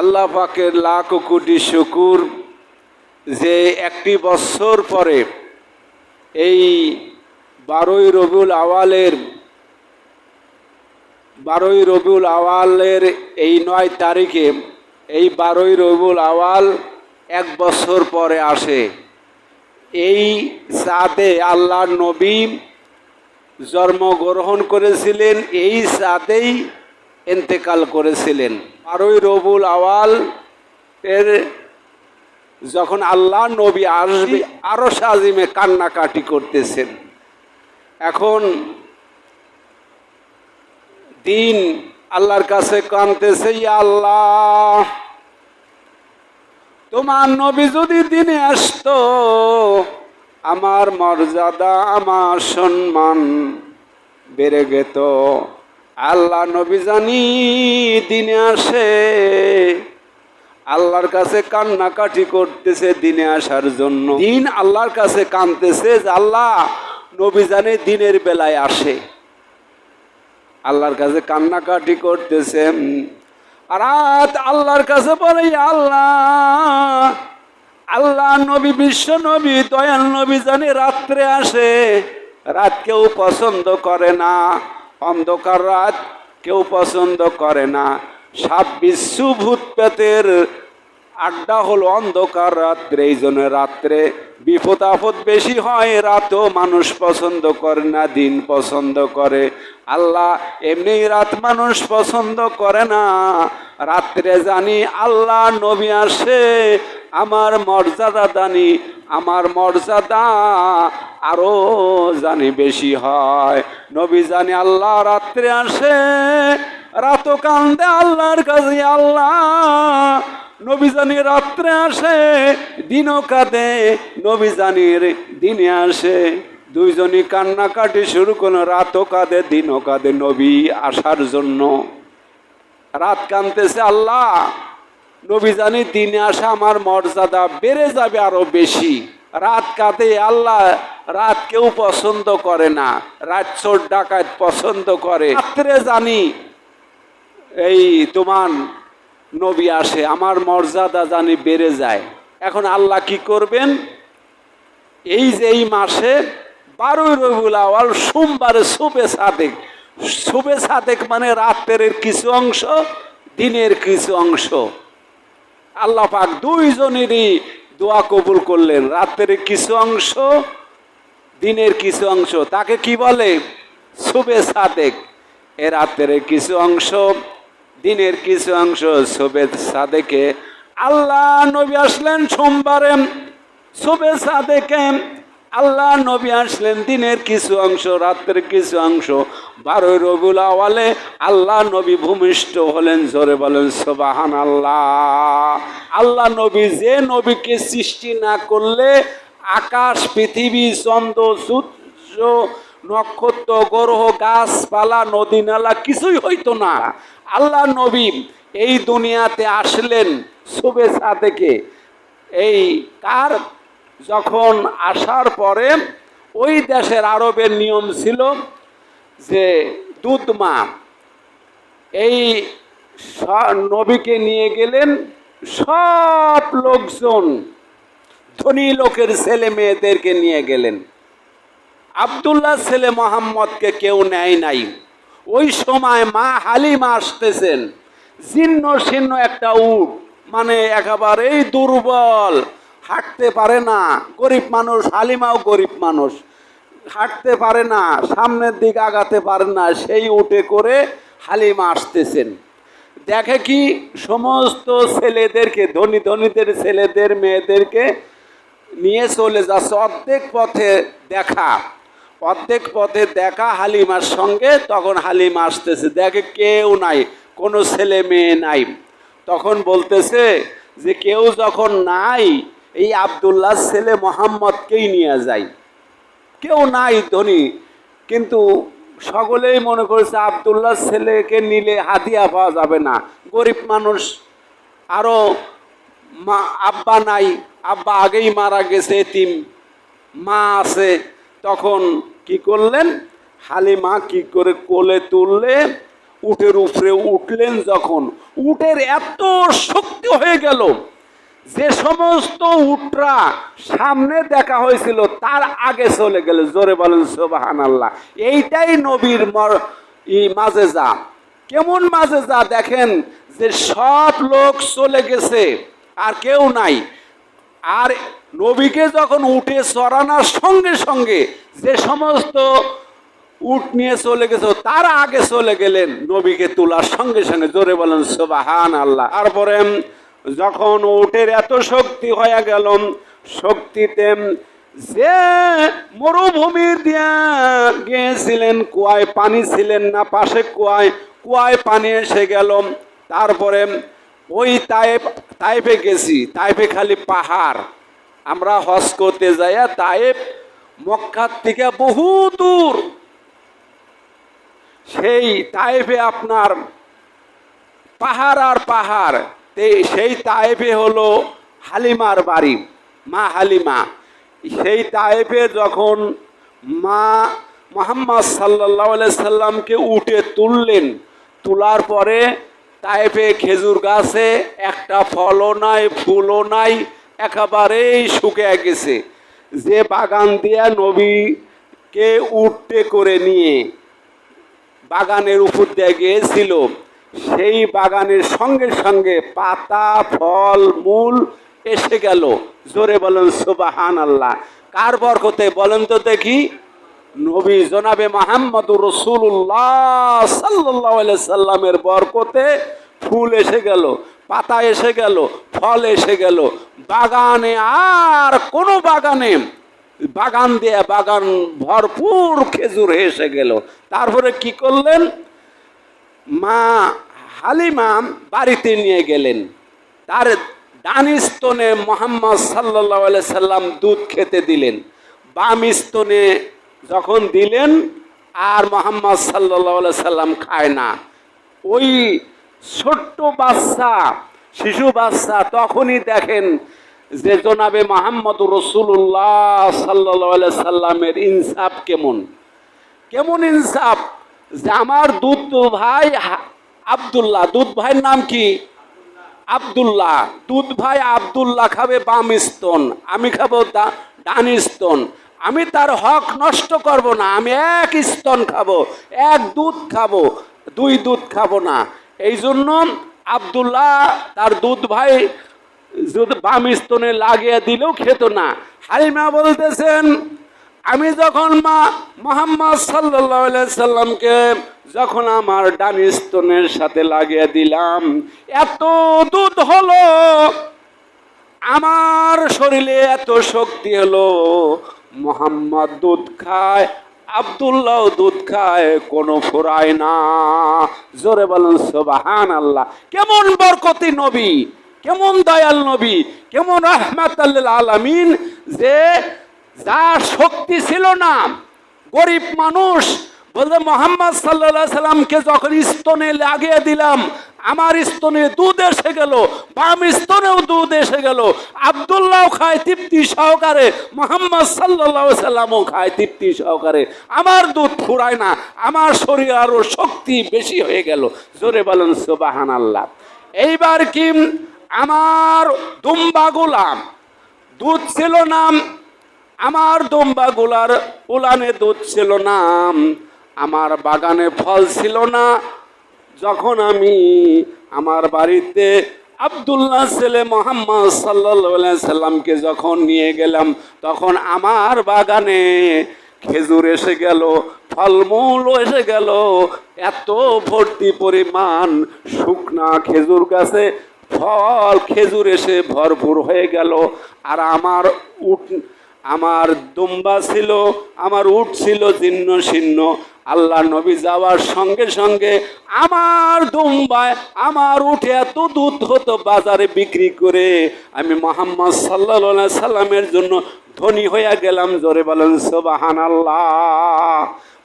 আল্লাহ পাকের লাখ কোটি শুকুর যে একটি বছর পরে এই বারোই রবিউল আওয়ালের, বারোই রবিউল আওয়ালের এই নয় তারিখে এই বারোই রবিউল আওয়াল এক বছর পরে আসে। এই সাদে আল্লাহ নবী জন্মগ্রহণ করেছিলেন, এই সাদেই এন্তেকাল করেছিলেন। বারোই রবুল আওয়াল এর যখন আল্লাহ নবী আসবে, আরও সাজিমে কান্নাকাটি করতেছেন। এখন দিন আল্লাহর কাছে কানতেছে আল্লাহ, তোমার নবী যদি দিনে আসতো, আমার মর্যাদা, আমার সম্মান বেড়ে গেত। আল্লাহ নবী জানি দিনে আসে। আল্লাহর কাছে কান্নাকাটি করতেছে দিনে আসার জন্য। দিন আল্লাহর কাছে কানতেছে যে আল্লাহ নবী জানে দিনের বেলায় আসে। আল্লাহর কাছে কান্নাকাটি করতেছে। রাত আল্লাহর কাছে বলে আল্লাহ আল্লাহ নবী বিশ্ব নবী, দয়াল নবী জানি রাত্রে আসে। রাত কেউ পছন্দ করে না। অন্ধকার রাত কেউ পছন্দ করে না। সাপ বিশ্বু ভূত পেতের আড্ডা হলো অন্ধকার রাত্রে, এই জন্য রাত্রে বিপদ আপদ বেশি হয়, রাতও মানুষ পছন্দ করে না, দিন পছন্দ করে। আল্লাহ এমনি রাত মানুষ পছন্দ করে না। রাত্রে জানি আল্লাহ নবী আসে আমার মর্যাদা দানি, আমার মর্যাদা আরও জানি বেশি হয়। নবী জানি আল্লাহ রাত্রে আসে, রাতও কান্দে আল্লাহর কাছে আল্লাহ। নবী জানি রাত্রে আসে, দিনও কাঁদে, নবী জানির দিনে আসে। দুইজনই কান্নাকাটি শুরু করল, রাতও কাঁদে, দিনও কাঁদে নবী আসার জন্য। রাত কানতেছে আল্লাহ। নবী জানি দিনে আসা আমার মর্যাদা বেড়ে যাবে আরও বেশি। রাত কাঁদে, আল্লাহ রাত কেউ পছন্দ করে না। রাত চোর ডাকাত পছন্দ করে। রাত্রে জানি এই তোমার নবী আসে, আমার মর্যাদা জানি বেড়ে যায়। এখন আল্লাহ কি করবেন? এই যে এই মাসে বারোই রবিউল আওয়াল সোমবারে শুভে সাদেক। শুভে সাদেক মানে রাতের কিছু অংশ, দিনের কিছু অংশ। আল্লাহ পাক দুইজনেরই দোয়া কবুল করলেন। রাতের কিছু অংশ, দিনের কিছু অংশ। তাকে কি বলে? শুভে সাদেক। এ রাতের কিছু অংশ, দিনের কিছু অংশ, শুভে সাদেকে। আল্লাহ নবী আসলেন সোমবারে। শুভে সাদেকে। আল্লাহ নবী আসলেন, দিনের কিছু অংশ রাত্রের কিছু অংশ। বারোই রবিউল আওয়ালে আল্লাহ নবী ভূমিষ্ঠ হলেন, জোরে বলেন সোবাহান আল্লাহ আল্লাহ নবী যে নবীকে সৃষ্টি না করলে আকাশ, পৃথিবী, চন্দ্র, সূর্য, নক্ষত্র, গ্রহ, গাছপালা, নদী, নালা কিছুই হইতো না। আল্লাহ নবী এই দুনিয়াতে আসলেন শুভেচ্ছা থেকে এই কার যখন আসার পরে ওই দেশের আরবের নিয়ম ছিল যে দুধ মা এই নবীকে নিয়ে গেলেন সব লোকজন, ধনী লোকের ছেলে মেয়েদেরকে নিয়ে গেলেন। আবদুল্লাহ ছেলে মোহাম্মদকে কেউ নেয় নাই। ওই সময় মা হালিমা আসতেছেন, জীর্ণ শীর্ণ একটা উট মানে একেবারেই দুর্বল হাঁটতে পারে না। গরিব মানুষ, হালিমাও গরিব মানুষ। হাঁটতে পারে না, সামনের দিকে আগাতে পারে না, সেই উটে করে হালিমা আসতেছেন। দেখে কি? সমস্ত ছেলেদেরকে, ধনী ধনীদের ছেলেদের, মেয়েদেরকে নিয়ে চলে যাচ্ছে। অর্ধেক পথে দেখা। অর্ধেক পথে দেখা হালিমার সঙ্গে, তখন হালিমা আসতেছে। দেখে কেউ নাই, কোনো ছেলে মেয়ে নাই। তখন বলতেছে যে, কেউ যখন নাই এই আবদুল্লাহ ছেলে মোহাম্মদকেই নিয়ে যায়। কেউ নাই ধনী, কিন্তু সকলেই মনে করেছে আবদুল্লাহ ছেলেকে নিলে হাতিয়া পাওয়া যাবে না। গরিব মানুষ আরও মা, আব্বা নাই, আব্বা আগেই মারা গেছে, এতিম, মা আছে। তখন কি করলেন? হালিমা কি করে কোলে তুললে, উটের উপরে উঠলেন যখন। উটের এত শক্তি হয়ে গেল যে সমস্ত উটরা সামনে দেখা হয়েছিল, তার আগে চলে গেল, জোরে বলেন সোবাহান আল্লাহ এইটাই নবীর মর, ই মাঝে যা কেমন মাঝে যা দেখেন যে সব লোক চলে গেছে, আর কেউ নাই। আর নবীকে যখন উঠে চড়ানোর সঙ্গে সঙ্গে যে সমস্ত উট নিয়ে চলে গেছে, তার আগে চলে গেলেন নবীকে তোলার সঙ্গে সঙ্গে, জোরে বলেন সোবাহান আল্লাহ তারপরে যখন উটের এত শক্তি হয়ে গেল, শক্তিতে যে মরুভূমি দিয়া গিয়েছিলেন, কুয়ায় পানি ছিলেন না, পাশে কুয়ায় কুয়ায় পানি এসে গেল। তারপরে ওই তাইপ, তাইপে গেছি, তাইপে খালি পাহাড়। আমরা হজ করতে যাইয়া তাইপ মক্কার থেকে বহু দূর। সেই তাইফে আপনার পাহাড় আর পাহাড়। সেই তাইফে হলো হালিমার বাড়ি, মা হালিমা। সেই তাইফে যখন মা মোহাম্মদ সাল্লাহ সাল্লামকে উঠে তুললেন, তোলার পরে তাইফে খেজুর গাছে একটা ফলও নাই, ফুলও নাই, একেবারেই শুকিয়ে গেছে। যে বাগান দিয়া নবীকে উঠতে করে নিয়ে বাগানের উপর দিয়ে গিয়েছিল সেই বাগানের সঙ্গে সঙ্গে পাতা, ফল, মূল এসে গেল। জোরে বলেন সুবাহান আল্লাহ কার বরকতে বলেন তো দেখি? নবী জনাবে মাহমদ রসুল্লাহ সাল্লাহ সাল্লামের বরকতে ফুল এসে গেল, পাতা এসে গেল, ফল এসে গেল। বাগানে আর কোনো বাগানে, বাগান দিয়ে বাগান ভরপুর খেজুর এসে গেল। তারপরে কি করলেন? মা হালিমা বাড়িতে নিয়ে গেলেন। তার ডান স্তনে মোহাম্মদ সাল্লাহ সাল্লাম দুধ খেতে দিলেন। বাম স্তনে যখন দিলেন, আর মোহাম্মদ সাল্লাহ সাল্লাম খায় না। ওই ছোট্ট বাচ্চা, শিশু বাচ্চা তখনই দেখেন যে জনাবে মোহাম্মদ রসুল্লাহ সাল্লাহ সাল্লামের ইনসাফ কেমন। কেমন ইনসাফ? যে আমার দুধ ভাই আব্দুল্লাহ, দুধ ভাইয়ের নাম কি? আবদুল্লাহ। দুধ ভাই আবদুল্লাহ খাবে বাম স্তন, আমি খাব ডান স্তন। আমি তার হক নষ্ট করব না, আমি এক স্তন খাব, এক দুধ খাব, দুই দুধ খাব না। এই জন্য আব্দুল্লাহ তার দুধ ভাই বাম স্তনে লাগিয়ে দিলেও খেত না। হালিমা বলতেছেন আমি যখন মা মোহাম্মদ সাল্লাহ সাল্লামকে যখন আমার ডান স্তনের সাথে লাগিয়ে দিলাম, এত দুধ হলো, আমার শরীরে এত শক্তি হলো, মোহাম্মদ দুধ খায়, আবদুল্লাহ দুধ খায়, কোনো ফুরায় না। জোরে বলেন সোবাহান আল্লাহ কেমন বরকতি নবী, কেমন দয়াল নবী, কেমন রহমাত আলামিন যে যার শক্তি ছিল না, গরিব মানুষ বলতে মোহাম্মদ সাল্লাহ সাল্লামকে যখন স্তনে লাগিয়ে দিলাম, আমার স্তনে দুধ এসে গেল, বাম স্তনেও দুধ এসে গেল আবদুল্লাহ খায় তৃপ্তি সহকারে, মোহাম্মদ সাল্লাহ সাল্লামও খায় তৃপ্তি সহকারে। আমার দুধ ফুরায় না, আমার শরীর আরও শক্তি বেশি হয়ে গেল। জোরে বলেন সোবাহান আল্লাহ এইবার কি? আমার দুম্বা গোলাম, দুধ ছিল না আমার দম্বা গোলার উলানে দুধ ছিল না, আমার বাগানে ফল ছিল না। যখন আমি আমার বাড়িতে আবদুল্লাহ ছেলে মোহাম্মদ সাল্লা সাল্লামকে যখন নিয়ে গেলাম, তখন আমার বাগানে খেজুর এসে গেল, ফলমূল এসে গেল। এত ভর্তি পরিমাণ শুকনা খেজুর গাছে ফল খেজুর এসে ভরপুর হয়ে গেল। আর আমার উঠ আমার দুম্বা ছিল আমার উট ছিল জীর্ণ শীর্ণ আল্লাহ নবী যাওয়ার সঙ্গে সঙ্গে আমার দুম্বায় আমার উঠে এত দুধ হতো বাজারে বিক্রি করে। আমি মোহাম্মদ সাল্লা সাল্লামের জন্য ধনী হইয়া গেলাম, জোরে বলেন সোবাহান আল্লাহ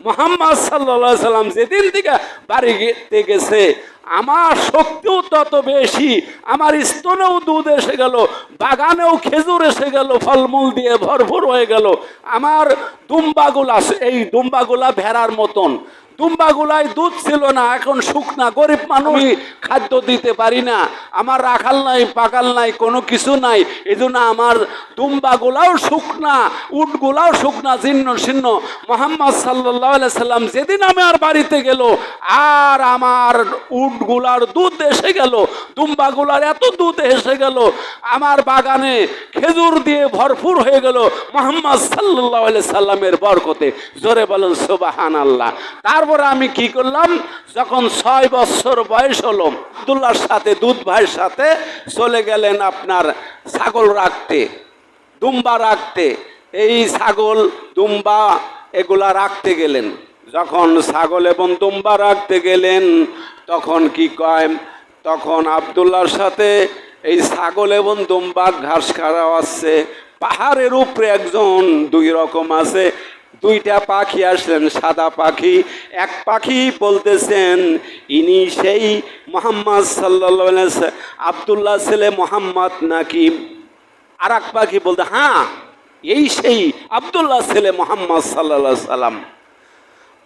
মোহাম্মদ সাল্লা সাল্লাম যেদিন থেকে বাড়ি গেতে গেছে, আমার শক্তিও তত বেশি, আমার স্তনেও দুধ এসে গেল, বাগানেও খেজুর এসে গেল, ফলমূল দিয়ে ভরপুর হয়ে গেল। আমার দুম্বাগুলা, এই দুম্বাগুলা ভেড়ার মতন দুম্বাগুলাই দুধ ছিল না এখন শুকনা গরিব মানুষ খাদ্য দিতে পারি না আমার রাখাল নাই পাকাল নাই কোনো কিছু নাই এই জন্য আমার দুম্বাগুলাও শুকনা উটগুলাও শুকনা ছিন্ন ছিন্ন মোহাম্মদ সাল্লাহ সাল্লাম যেদিন আমি আর বাড়িতে গেল আর আমার উটগুলার দুধ এসে গেল দুম্বাগুলার এত দুধ এসে গেল আমার বাগানে খেজুর দিয়ে ভরপুর হয়ে গেল মোহাম্মদ সাল্লাহ সাল্লামের বরকতে। জোরে বলেন সোবাহান আল্লাহ তারপরে আমি কি করলাম? যখন ছয় বছর বয়স হলো, আবদুল্লাহর সাথে, দুধ ভাইয়ের সাথে চলে গেলেন আপনার ছাগল রাখতে, দুম্বা রাখতে। এই ছাগল, দুম্বা এগুলা রাখতে গেলেন। যখন ছাগল এবং দুম্বা রাখতে গেলেন, তখন কি কয়? তখন আবদুল্লাহর সাথে এই ছাগল এবং দুম্বা ঘাস খাওয়া আসছে পাহাড়ের উপরে একজন দুই রকম আছে দুইটা পাখি আসলেন, সাদা পাখি। এক পাখি বলতেছেন, ইনি সেই মোহাম্মদ সাল্লা আবদুল্লাহ ছেলে মোহাম্মদ নাকি? আর এক পাখি বলতে হ্যাঁ এই সেই আবদুল্লাহ ছেলে মোহাম্মদ সাল্লা সাল্লাম।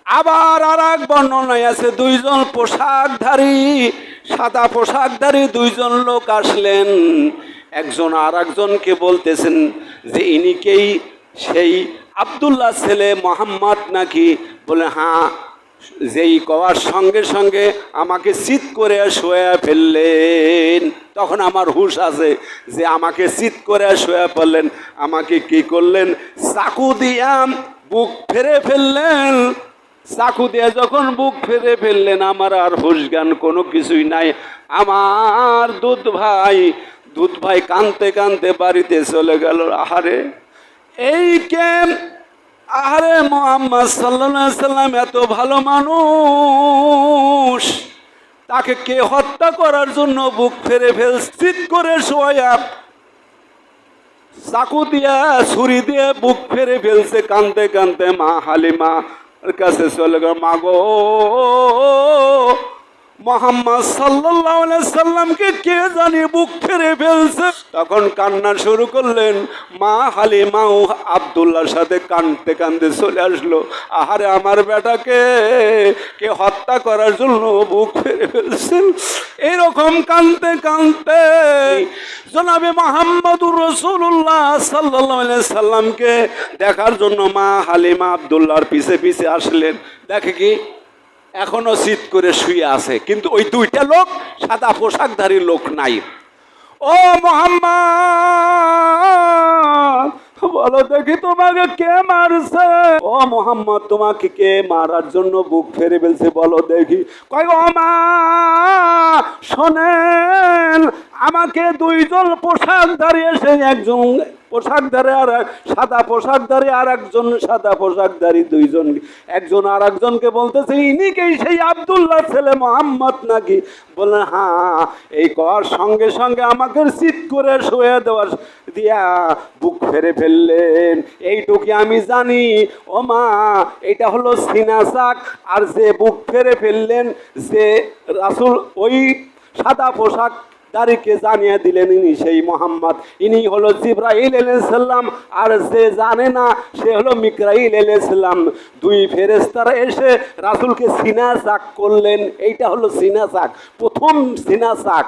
আবার আর এক বর্ণনায় আছে, দুইজন পোশাকধারী, সাদা পোশাকধারী দুইজন লোক আসলেন। একজন আর একজনকে বলতেছেন যে, ইনিকেই সেই আবদুল্লাহ ছেলে মোহাম্মদ নাকি? বলে হ্যাঁ যেই কওয়ার সঙ্গে সঙ্গে আমাকে চিত করে শোয়া ফেললেন। তখন আমার হুশ আছে যে আমাকে চিত করে শোয়া ফেললেন আমাকে কি করলেন? চাকু দিয়াম বুক ফেরে ফেললেন। চাকু দিয়ে যখন বুক ফেরে ফেললেন, আমার আর হুশ জ্ঞান কোনো কিছুই নাই। আমার দুধ ভাই দুধ ভাই কানতে কানতে বাড়িতে চলে গেল। আহারে! এই কেম? আরে মোহাম্মদ সাল্লাহ সাল্লাম এত ভালো মানুষ। তাকে কে হত্যা করার জন্য বুক ফেরে ফেল স্থিত করে শোয়া। চাকু দিয়া, ছুরি দিয়ে বুক ফেরে ফেলছে কানতে কানতে মা হালিমা কাছে চলে গেল, মা গো মোহাম্মদ সাল্লাহ সাল্লামকে কে জানি বুক ফেরে ফেলছে? তখন কান্না শুরু করলেন, মা হালিমা, ও আবদুল্লার সাথে কানতে কানতে চলে আসলো। আহারে আমার বেটাকে কে হত্যা করার জন্য বুক ফেরে ফেলছেন এরকম কানতে কানতে জনাবে মোহাম্মদুর রসুল্লাহ সাল্লাহ সাল্লামকে দেখার জন্য মা হালিমা আবদুল্লাহর পিছে পিছে আসলেন। দেখে কি? এখনও শীত করে শুয়ে আছে, কিন্তু ওই দুইটা লোক সাদা পোশাকধারী লোক নাই। ও মোহাম্মদ, বলো দেখি তোমাকে কে মারছে? ও মোহাম্মদ, তোমাকে কে মারার জন্য বুক ফেরে ফেলছে, বলো দেখি। কয় ও মা, শোনেন, আমাকে দুইজন পোশাকধারী এসে একজন পোশাকধারী আর এক, সাদা পোশাকধারী আর একজন, সাদা পোশাকধারী দুইজন। একজন আর একজনকে বলতেছে ইনিকেই সেই আবদুল্লাহ ছেলে মোহাম্মদ নাকি? বললেন হ্যাঁ এই কর, সঙ্গে সঙ্গে আমাকে চিত করে শুয়ে দেওয়ার দিয়া বুক ফেরে ফেললেন। এইটুকি আমি জানি। ও মা, এটা হলো সিনাসাক আর যে বুক ফেরে ফেললেন, যে রাসুল ওই সাদা পোশাক তারিখে জানিয়ে দিলেন ইনি সেই মোহাম্মদ। ইনি হলো জিব্রাহিল আলাইসাল্লাম আর যে জানে না, সে হলো মিকরাইল আলাইসাল্লাম দুই ফেরেস্তারা এসে রাসুলকে সিনা চাক করলেন। এইটা হলো সিনা চাক প্রথম সিনা চাক